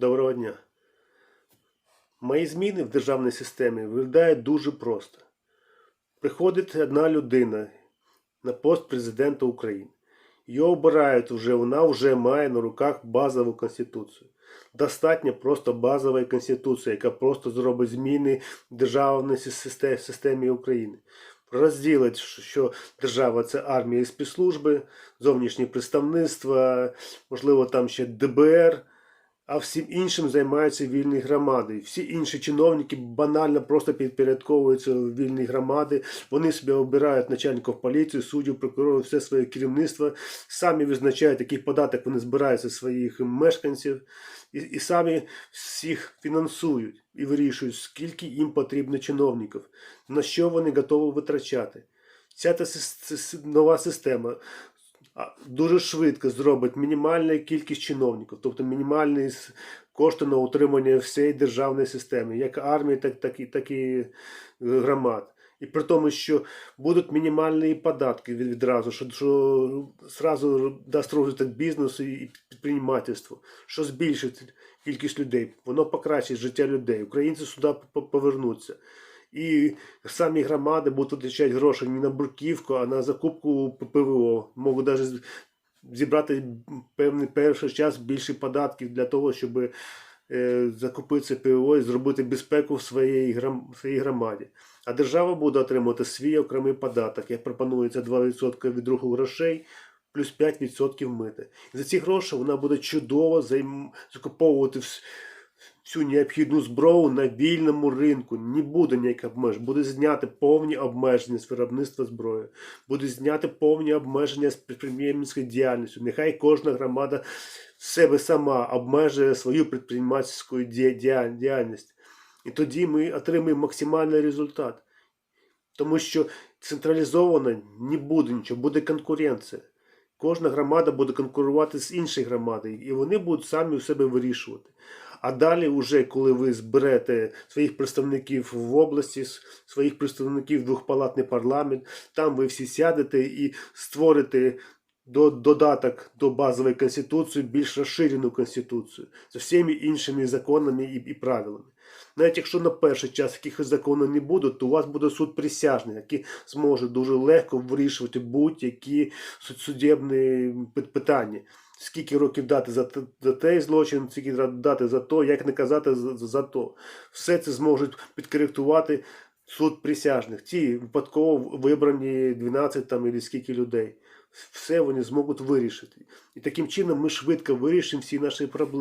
Доброго дня. Мої зміни в державній системі виглядають дуже просто. Приходить одна людина на пост президента України. Його обирають вже, вона вже має на руках базову конституцію. Достатньо просто базової конституції, яка просто зробить зміни в державній системі України. Розділить, що держава це армія і спецслужби, зовнішнє представництво, можливо, там ще ДБР, а всім іншим займаються вільні громади. Всі інші чиновники банально просто підпорядковуються в вільні громади. Вони собі обирають начальників поліції, суддів, прокурорів, все своє керівництво, самі визначають, який податок вони збирають зі своїх мешканців, і, і самі всіх фінансують і вирішують, скільки їм потрібно чиновників, на що вони готові витрачати. Ця та нова система дуже швидко зробить мінімальну кількість чиновників, тобто мінімальні кошти на утримання всієї державної системи, як армії, так, так, і, так і е, громад. І при тому, що будуть мінімальні податки від- відразу, що, що зразу дасть розвиток бізнесу і підприємництву, що збільшить кількість людей, воно покращить життя людей. Українці сюди повернуться. І самі громади будуть витрачати гроші не на бруківку, а на закупку ПВО. Можуть навіть зібрати певний перший час більше податків для того, щоб е, закупити ПВО і зробити безпеку в своїй, громаді. А держава буде отримувати свій окремий податок, як пропонується 2% від руху грошей. Плюс 5% мити. І за ці гроші вона буде чудово закуповувати всю необхідну зброю на вільному ринку. Не буде ніяких обмежень. Буде зняти повні обмеження з виробництва зброї. Буде зняти повні обмеження з підприємницької діяльністю. Нехай кожна громада себе сама обмежує свою підприємницьку діяльність. І тоді ми отримаємо максимальний результат. Тому що централізовано не буде нічого, буде конкуренція. Кожна громада буде конкурувати з іншою громадою, і вони будуть самі у себе вирішувати. А далі, вже коли ви зберете своїх представників в області, своїх представників двохпалатний парламент, там ви всі сядете і створите до, додаток до базової конституції більш розширену конституцію з всіма іншими законами і, і правилами. Навіть якщо на перший час якихось законів не буде, то у вас буде суд присяжний, який зможе дуже легко вирішувати будь-які суд- судебні питання. Скільки років дати за, за той злочин, скільки дати за то, як наказати за, за то. Все це зможуть підкоректувати суд присяжних. Ті випадково вибрані 12 там і скільки людей. Все вони зможуть вирішити. І таким чином ми швидко вирішимо всі наші проблеми.